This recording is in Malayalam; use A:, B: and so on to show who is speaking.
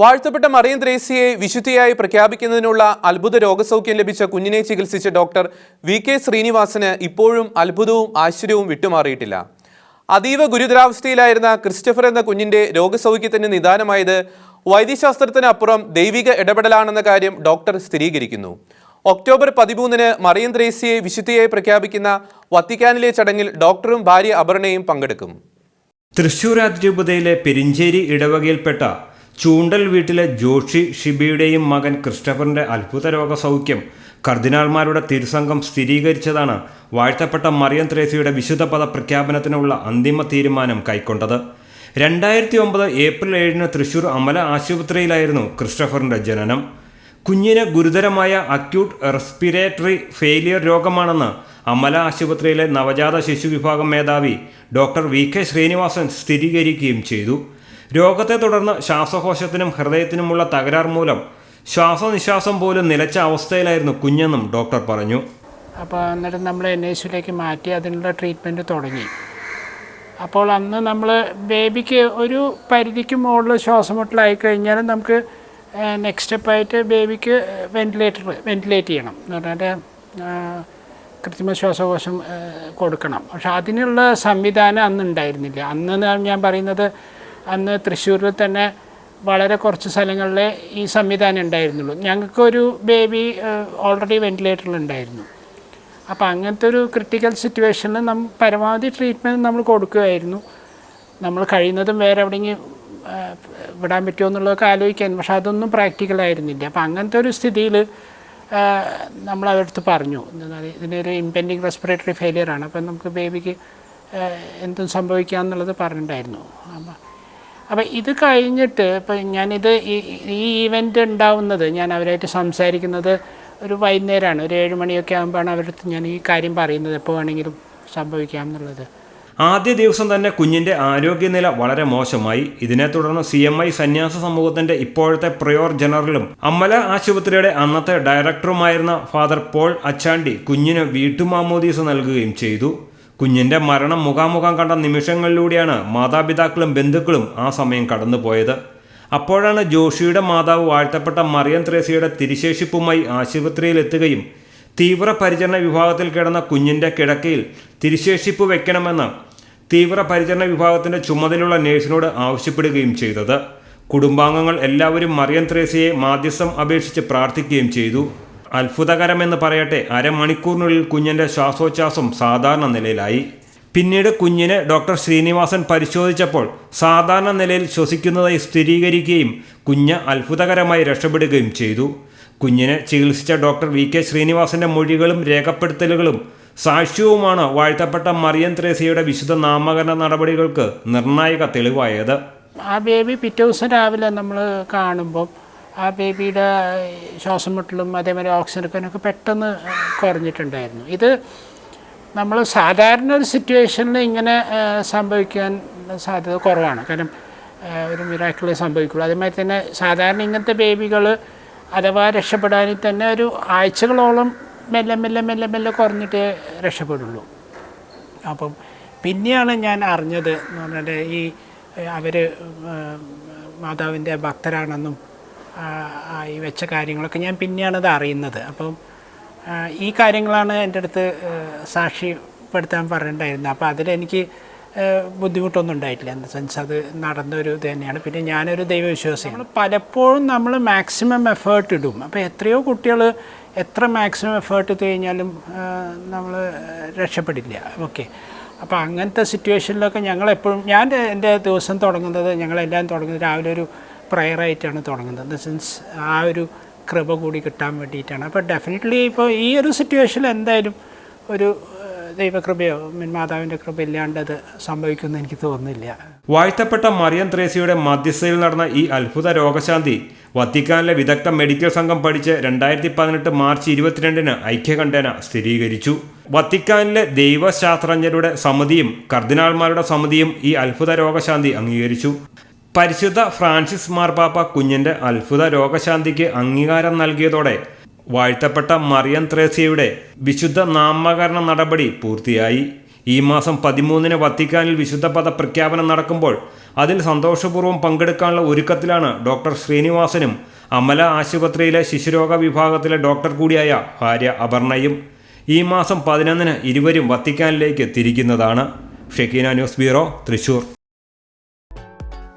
A: വാഴ്ത്തപ്പെട്ട മറിയൻ ത്രേസ്യയെ വിശുദ്ധിയായി പ്രഖ്യാപിക്കുന്നതിനുള്ള അത്ഭുത രോഗസൗഖ്യം ലഭിച്ച കുഞ്ഞിനെ ചികിത്സിച്ച ഡോക്ടർ വി കെ ശ്രീനിവാസന് ഇപ്പോഴും അത്ഭുതവും ആശ്ചര്യവും വിട്ടുമാറിയിട്ടില്ല. അതീവ ഗുരുതരാവസ്ഥയിലായിരുന്ന ക്രിസ്റ്റഫർ എന്ന കുഞ്ഞിന്റെ രോഗസൗഖ്യത്തിന് നിദാനമായത് വൈദ്യശാസ്ത്രത്തിനപ്പുറം ദൈവിക ഇടപെടലാണെന്ന കാര്യം ഡോക്ടർ സ്ഥിരീകരിക്കുന്നു. ഒക്ടോബർ പതിമൂന്നിന് മറിയൻ ത്രേസ്യയെ വിശുദ്ധിയായി പ്രഖ്യാപിക്കുന്ന വത്തിക്കാനിലെ ചടങ്ങിൽ ഡോക്ടറും ഭാര്യ അപർണയും പങ്കെടുക്കും.
B: തൃശൂർ അതിരൂപതയിലെ പെരിഞ്ചേരി ഇടവകയിൽപ്പെട്ട ചൂണ്ടൽ വീട്ടിലെ ജോഷി ഷിബിയുടെയും മകൻ ക്രിസ്റ്റഫറിന്റെ അത്ഭുത രോഗസൗഖ്യം. കർദിനാൾമാരുടെ തിരുസംഘം സ്ഥിരീകരിച്ചതാണ് വാഴ്ത്തപ്പെട്ട മറിയം ത്രേസിയുടെ വിശുദ്ധ പദ പ്രഖ്യാപനത്തിനുള്ള അന്തിമ തീരുമാനം കൈക്കൊണ്ടത്. രണ്ടായിരത്തി ഒമ്പത് ഏപ്രിൽ ഏഴിന് തൃശൂർ അമല ആശുപത്രിയിലായിരുന്നു ക്രിസ്റ്റഫറിന്റെ ജനനം. കുഞ്ഞിന് ഗുരുതരമായ അക്യൂട്ട് റെസ്പിറേറ്ററി ഫെയിലിയർ രോഗമാണെന്ന് അമല ആശുപത്രിയിലെ നവജാത ശിശു വിഭാഗം മേധാവി ഡോക്ടർ വി കെ ശ്രീനിവാസൻ സ്ഥിരീകരിക്കുകയും ചെയ്തു. രോഗത്തെ തുടർന്ന് ശ്വാസകോശത്തിനും ഹൃദയത്തിനുമുള്ള തകരാർ മൂലം ശ്വാസനിശ്വാസം പോലും നിലച്ച അവസ്ഥയിലായിരുന്നു കുഞ്ഞെന്നും ഡോക്ടർ പറഞ്ഞു.
C: അപ്പോൾ എന്നിട്ട് നമ്മൾ എൻ എസിലേക്ക് മാറ്റി അതിനുള്ള ട്രീറ്റ്മെന്റ് തുടങ്ങി. അപ്പോൾ അന്ന് നമ്മൾ ബേബിക്ക് ഒരു പരിധിക്ക് മുകളിൽ ശ്വാസമുട്ടലായി കഴിഞ്ഞാൽ നമുക്ക് നെക്സ്റ്റ് സ്റ്റെപ്പായിട്ട് ബേബിക്ക് വെന്റിലേറ്റർ വെന്റിലേറ്റ് ചെയ്യണം. എന്ന് പറഞ്ഞാൽ കൃത്രിമ ശ്വാസകോശം കൊടുക്കണം. പക്ഷെ അതിനുള്ള സംവിധാനം അന്ന് ഉണ്ടായിരുന്നില്ല അന്ന് ഞാൻ പറയുന്നത് അന്ന് തൃശ്ശൂരിൽ തന്നെ വളരെ കുറച്ച് സ്ഥലങ്ങളിലെ ഈ സംവിധാനം ഉണ്ടായിരുന്നുള്ളൂ. ഞങ്ങൾക്കൊരു ബേബി ഓൾറെഡി വെന്റിലേറ്ററിലുണ്ടായിരുന്നു അപ്പോൾ അങ്ങനത്തെ ഒരു ക്രിട്ടിക്കൽ സിറ്റുവേഷനിൽ നമ്മൾ പരമാവധി ട്രീറ്റ്മെന്റ് നമ്മൾ കൊടുക്കുമായിരുന്നു നമ്മൾ കഴിയുന്നതും വേറെ എവിടെയെങ്കിലും വിടാൻ പറ്റുമോ എന്നുള്ളതൊക്കെ ആലോചിക്കാൻ പക്ഷെ അതൊന്നും പ്രാക്ടിക്കൽ ആയിരുന്നില്ല. അപ്പോൾ അങ്ങനത്തെ ഒരു സ്ഥിതിയിൽ നമ്മൾ അവരടുത്ത് പറഞ്ഞു. ഇതിനൊരു ഇമ്പെൻഡിങ് റെസ്പിറേറ്ററി ഫെയിലിയർ ആണ്. അപ്പം നമുക്ക് ബേബിക്ക് എന്തും സംഭവിക്കാം എന്നുള്ളത് പറഞ്ഞിട്ടുണ്ടായിരുന്നു. അപ്പം അപ്പം ഇത് കഴിഞ്ഞിട്ട് ഇപ്പം ഞാനിത് ഈ ഈ ഈവന്റ് ഉണ്ടാവുന്നത് ഞാൻ അവരായിട്ട് സംസാരിക്കുന്നത് ഒരു വൈകുന്നേരമാണ് ഒരു ഏഴ് മണിയൊക്കെ ആകുമ്പോഴാണ് അവരടുത്ത് ഞാൻ ഈ കാര്യം പറയുന്നത്. എപ്പോൾ വേണമെങ്കിലും സംഭവിക്കാം എന്നുള്ളത്.
B: ആദ്യ ദിവസം തന്നെ കുഞ്ഞിന്റെ ആരോഗ്യനില വളരെ മോശമായി. ഇതിനെ തുടർന്ന് സി എം ഐ സന്യാസ സമൂഹത്തിന്റെ ഇപ്പോഴത്തെ പ്രയോർ ജനറലും അമ്മല ആശുപത്രിയുടെ അന്നത്തെ ഡയറക്ടറുമായിരുന്ന ഫാദർ പോൾ അച്ചാണ്ടി കുഞ്ഞിന് വീട്ടുമാമോദീസ് നൽകുകയും ചെയ്തു. കുഞ്ഞിന്റെ മരണം മുഖാമുഖം കണ്ട നിമിഷങ്ങളിലൂടെയാണ് മാതാപിതാക്കളും ബന്ധുക്കളും ആ സമയം കടന്നുപോയത്. അപ്പോഴാണ് ജോഷിയുടെ മാതാവ് വാഴ്ത്തപ്പെട്ട മറിയം ത്രേസിയുടെ തിരിശേഷിപ്പുമായി ആശുപത്രിയിലെത്തുകയും തീവ്രപരിചരണ വിഭാഗത്തിൽ കിടന്ന കുഞ്ഞിന്റെ കിടക്കയിൽ തിരിശേഷിപ്പ് വയ്ക്കണമെന്ന് തീവ്രപരിചരണ വിഭാഗത്തിന്റെ ചുമതലയുള്ള നേഴ്സിനോട് ആവശ്യപ്പെടുകയും ചെയ്തത്. കുടുംബാംഗങ്ങൾ എല്ലാവരും മറിയം ത്രേസിയെ മാധ്യസ്ഥം അപേക്ഷിച്ച് പ്രാർത്ഥിക്കുകയും ചെയ്തു. അത്ഭുതകരമെന്ന് പറയട്ടെ അരമണിക്കൂറിനുള്ളിൽ കുഞ്ഞിന്റെ ശ്വാസോച്ഛാസം സാധാരണ നിലയിലായി. പിന്നീട് കുഞ്ഞിനെ ഡോക്ടർ ശ്രീനിവാസൻ പരിശോധിച്ചപ്പോൾ സാധാരണ നിലയിൽ ശ്വസിക്കുന്നതായി സ്ഥിരീകരിക്കുകയും കുഞ്ഞ് അത്ഭുതകരമായി രക്ഷപ്പെടുകയും ചെയ്തു. കുഞ്ഞിനെ ചികിത്സിച്ച ഡോക്ടർ വി കെ ശ്രീനിവാസന്റെ മൊഴികളും രേഖപ്പെടുത്തലുകളും സാക്ഷ്യവുമാണ് വാഴ്ത്തപ്പെട്ട മറിയം ത്രേസ്യയുടെ വിശുദ്ധ നാമകരണ നടപടികൾക്ക് നിർണായക തെളിവായത്.
C: ആ ബേബി പിറ്റേ ദിവസം രാവിലെ നമ്മൾ കാണുമ്പോൾ ആ ബേബിയുടെ ശ്വാസം മുട്ടലും അതേമാതിരി ഓക്സിജൻ എടുക്കാനൊക്കെ പെട്ടെന്ന് കുറഞ്ഞിട്ടുണ്ടായിരുന്നു. ഇത് നമ്മൾ സാധാരണ ഒരു സിറ്റുവേഷനിൽ ഇങ്ങനെ സംഭവിക്കാൻ സാധ്യത കുറവാണ്. കാരണം ഒരു മിറാക്കിളേ സംഭവിക്കുള്ളൂ. അതേമാതിരി തന്നെ സാധാരണ ഇങ്ങനത്തെ ബേബികൾ അഥവാ രക്ഷപ്പെടാനിൽ തന്നെ ഒരു ആഴ്ചകളോളം മെല്ലെ മെല്ലെ മെല്ലെ മെല്ലെ കുറഞ്ഞിട്ടേ രക്ഷപ്പെടുള്ളൂ. അപ്പം പിന്നെയാണ് ഞാൻ അറിഞ്ഞത് എന്ന് പറഞ്ഞാൽ ഈ അവർ മാതാവിന്റെ ഭക്തരാണെന്നും ഈ വെച്ച കാര്യങ്ങളൊക്കെ ഞാൻ പിന്നെയാണത് അറിയുന്നത്. അപ്പം ഈ കാര്യങ്ങളാണ് എന്റെ അടുത്ത് സാക്ഷ്യപ്പെടുത്താൻ പറഞ്ഞിട്ടുണ്ടായിരുന്നത്. അപ്പോൾ അതിലെനിക്ക് ബുദ്ധിമുട്ടൊന്നും ഉണ്ടായിട്ടില്ല. എന്ന സെൻസ് അത് നടന്നൊരു ഇത് തന്നെയാണ്. പിന്നെ ഞാനൊരു ദൈവവിശ്വാസിയാണ്. പലപ്പോഴും നമ്മൾ മാക്സിമം എഫേർട്ട് ഇടും. അപ്പോൾ എത്രയോ കുട്ടികൾ എത്ര മാക്സിമം എഫേർട്ട് ഇട്ട് കഴിഞ്ഞാലും നമ്മൾ രക്ഷപ്പെടില്ല. ഓക്കെ. അപ്പോൾ അങ്ങനത്തെ സിറ്റുവേഷനിലൊക്കെ ഞങ്ങളെപ്പോഴും ഞാൻ എന്റെ ദിവസം തുടങ്ങുന്നത് ഞങ്ങളെല്ലാം തുടങ്ങുന്നത് രാവിലെ ഒരു പ്രയറായിട്ടാണ് തുടങ്ങുന്നത്. ദ സെൻസ് ആ ഒരു കൃപ കൂടി കിട്ടാൻ വേണ്ടിയിട്ടാണ്. അപ്പോൾ ഡെഫിനറ്റ്ലി ഇപ്പോൾ ഈ ഒരു സിറ്റുവേഷനിൽ എന്തായാലും ഒരു ദൈവകൃപയോ മാതാവിന്റെ കൃപ ഇല്ലാണ്ട് അത് സംഭവിക്കുമെന്ന് എനിക്ക് തോന്നുന്നില്ല.
B: വാഴ്ത്തപ്പെട്ട മറിയം ത്രേസിയുടെ മധ്യസ്ഥയിൽ നടന്ന ഈ അത്ഭുത രോഗശാന്തി വത്തിക്കാനിലെ വിദഗ്ധ മെഡിക്കൽ സംഘം പഠിച്ച് രണ്ടായിരത്തി പതിനെട്ട് മാർച്ച് ഇരുപത്തിരണ്ടിന് ഐക്യകണ്ഠേന സ്ഥിരീകരിച്ചു. വത്തിക്കാനിലെ ദൈവശാസ്ത്രജ്ഞരുടെ സമിതിയും കർദിനാൾമാരുടെ സമിതിയും ഈ അത്ഭുത രോഗശാന്തി അംഗീകരിച്ചു. പരിശുദ്ധ ഫ്രാൻസിസ് മാർപ്പാപ്പ കുഞ്ഞിന്റെ അത്ഭുത രോഗശാന്തിക്ക് അംഗീകാരം നൽകിയതോടെ വാഴ്ത്തപ്പെട്ട മറിയം ത്രേസ്യയുടെ വിശുദ്ധ നാമകരണ നടപടി പൂർത്തിയായി. ഈ മാസം പതിമൂന്നിന് വത്തിക്കാനിൽ വിശുദ്ധ പദ പ്രഖ്യാപനം നടക്കുമ്പോൾ അതിൽ സന്തോഷപൂർവം പങ്കെടുക്കാനുള്ള ഒരുക്കത്തിലാണ് ഡോക്ടർ ശ്രീനിവാസനും അമല ആശുപത്രിയിലെ ശിശുരോഗ വിഭാഗത്തിലെ ഡോക്ടർ കൂടിയായ ഭാര്യ അപർണയും ഈ മാസം പതിനൊന്നിന് ഇരുവരും വത്തിക്കാനിലേക്ക് തിരിക്കുന്നതാണ്. Shekinah news bureau Thrissur.